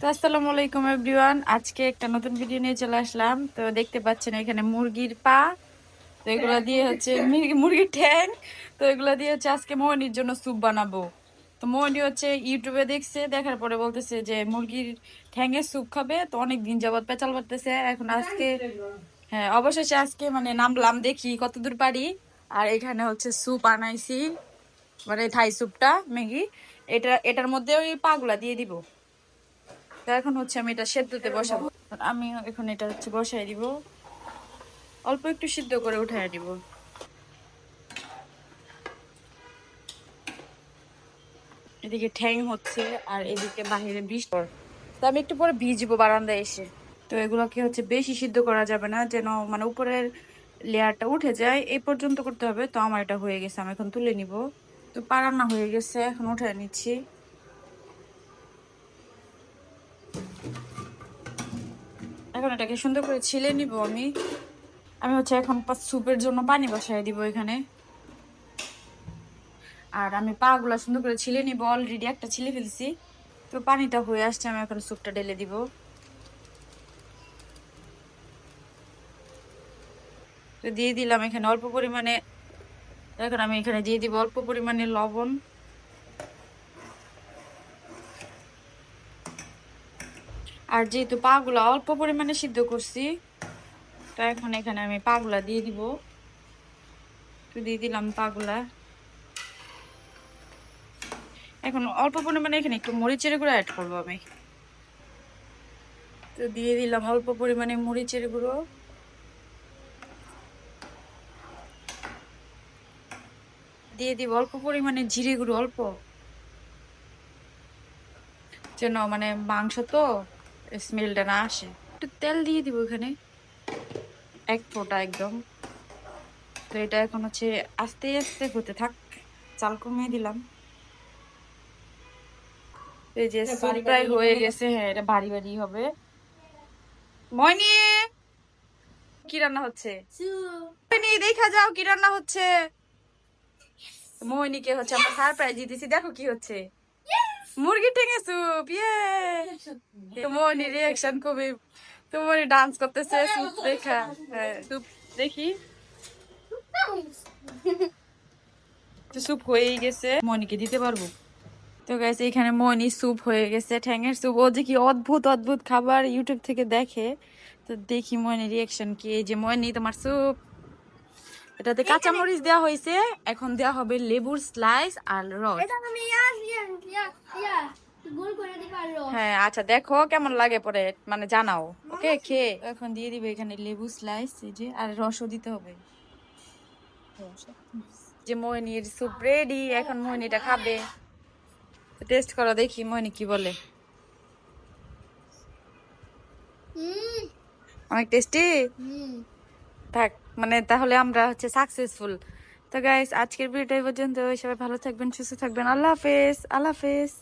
তো আসসালামু আলাইকুম এভরিওয়ান আজকে একটা নতুন ভিডিও নিয়ে চলে আসলাম। তো দেখতে পাচ্ছেন এখানে মুরগির পা। তো এগুলো দিয়ে হচ্ছে মুরগি- মুরগির ঠ্যাং। তো এগুলো দিয়ে হচ্ছে আজকে মোহনির জন্য স্যুপ বানাবো। তো মোহনি হচ্ছে ইউটিউবে দেখছে দেখার পরে বলতেছে যে মুরগির ঠ্যাঙের স্যুপ খাবে। তো অনেক দিন যাবত পেঁচাল করতেছে এখন আজকে হ্যাঁ অবশেষে আজকে মানে নামলাম দেখি কতদূর পারি। আর এখানে হচ্ছে স্যুপ আনাইছি। মানে থাই স্যুপটা ম্যাগি। এটা এটার মধ্যে ওই পাগুলা দিয়ে দিব। এখন হচ্ছে আমি এটা সেদ্ধতে বসাবো। আমি এখন এটা হচ্ছে বসাই দিব। অল্প একটু সিদ্ধ করে উঠাই দিব। এদিকে ঠ্যাং হচ্ছে আর এদিকে বাহিরে বৃষ্টি তো আমি একটু পরে ভিজবো বারান্দায় এসে। তো এগুলোকে হচ্ছে বেশি সিদ্ধ করা যাবে না, যেন মানে উপরের লেয়ারটা উঠে যায়। এই পর্যন্ত করতে হবে। তো আমার এটা হয়ে গেছে, আমি এখন তুলে নিব। তো পারান্না হয়ে গেছে, এখন উঠে নিচ্ছি। এখন এটাকে সুন্দর করে ছিলে নিব আমি। আমি হচ্ছে এখন পা- স্যুপের জন্য পানি বসাই দিব এখানে। আর আমি পাগুলা সুন্দর করে ছিলে নিব অলরেডি একটা ছিলে ফেলছি। তো পানিটা হয়ে আসছে, আমি এখন স্যুপটা ঢেলে দিব। দিয়ে দিলাম এখানে অল্প পরিমাণে, এখন আমি এখানে দিয়ে দিব অল্প পরিমাণে লবণ। আর যেহেতু পাগুলা অল্প পরিমাণে সিদ্ধ করছি, তো এখন এখানে আমি পাগুলা দিয়ে দিব। তো দিয়ে দিলাম পাগুলা। এখন অল্প পরিমাণে এখানে একটু মরিচের গুঁড়ো অ্যাড করব আমি। তো দিয়ে দিলাম অল্প পরিমাণে মরিচের গুঁড়ো। দিয়ে দিব অল্প পরিমাণে জিরে গুঁড়ো, অল্প। যেন মানে মাংস তো স্মেলটা না আসে। একটু তেল দিয়ে দিব এখানে। এক ফোঁটা একদম। তো এটা এখন হচ্ছে আস্তে আস্তে হতে থাক। চাল কমিয়ে দিলাম। এই যে হয়ে গেছে। হ্যাঁ এটা ভারী ভারী হবে। ময়নি কি রান্না হচ্ছে? ময়নি দেখা যাও কি রান্না হচ্ছে। মোহিনীকে হচ্ছে আমরা সারপ্রাইজ দিতেছি। দেখো কি হচ্ছে। মুরগি ঠেঙে স্যুপ ইয়ে তো মোহিনী রিয়াকশন খুবই তো মোহিনী ডান্স করতেছে স্যুপ দেখা হ্যাঁ দেখি। তো স্যুপ হয়েই গেছে, মনিকে দিতে পারব। তো গাইছে এখানে মনি স্যুপ হয়ে গেছে, ঠ্যাঙের স্যুপ ও যে কি অদ্ভুত অদ্ভুত খাবার ইউটিউব থেকে দেখে। তো দেখি মনি রিয়াকশন কি, এই যে মনি তোমার স্যুপ এটাতে কাঁচা মরিচ দেওয়া হয়েছে এখন দেওয়া হবে লেবুর স্লাইস আর রস। হ্যাঁ আচ্ছা দেখো কেমন লাগে পরে মানে জানাও। ওকে খেয়ে এখন দিয়ে দিবে এখানে লেবু স্লাইস এই যে আর রসও দিতে হবে। যে মোহিনীর স্যুপ রেডি এখন মোহিনীটা খাবে। টেস্ট করো দেখি মোহিনী কি বলে। হুম। অনেক টেস্টি থাক। মানে তাহলে আমরা হচ্ছে সাকসেসফুল তো গাইস আজকের ভিডিওটা এই পর্যন্ত সবাই ভালো থাকবেন, সুস্থ থাকবেন। আল্লাহ হাফেজ আল্লাহ হাফেজ।